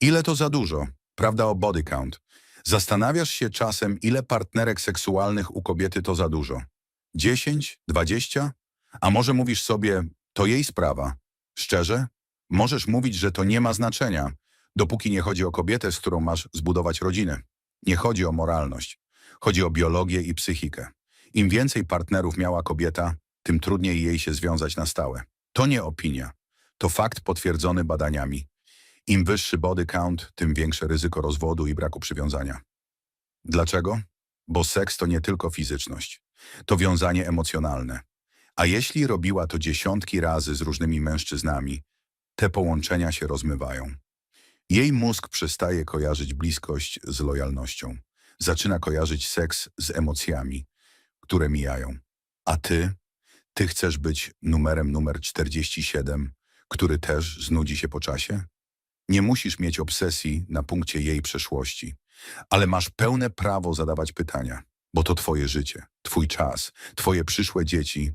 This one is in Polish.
Ile to za dużo? Prawda o body count. Zastanawiasz się czasem, ile partnerek seksualnych u kobiety to za dużo? 10? 20? A może mówisz sobie, to jej sprawa? Szczerze? Możesz mówić, że to nie ma znaczenia, dopóki nie chodzi o kobietę, z którą masz zbudować rodzinę. Nie chodzi o moralność. Chodzi o biologię i psychikę. Im więcej partnerów miała kobieta, tym trudniej jej się związać na stałe. To nie opinia. To fakt potwierdzony badaniami. Im wyższy body count, tym większe ryzyko rozwodu i braku przywiązania. Dlaczego? Bo seks to nie tylko fizyczność. To wiązanie emocjonalne. A jeśli robiła to dziesiątki razy z różnymi mężczyznami, te połączenia się rozmywają. Jej mózg przestaje kojarzyć bliskość z lojalnością. Zaczyna kojarzyć seks z emocjami, które mijają. A ty? Ty chcesz być numerem numer 47, który też znudzi się po czasie? Nie musisz mieć obsesji na punkcie jej przeszłości, ale masz pełne prawo zadawać pytania, bo to twoje życie, twój czas, twoje przyszłe dzieci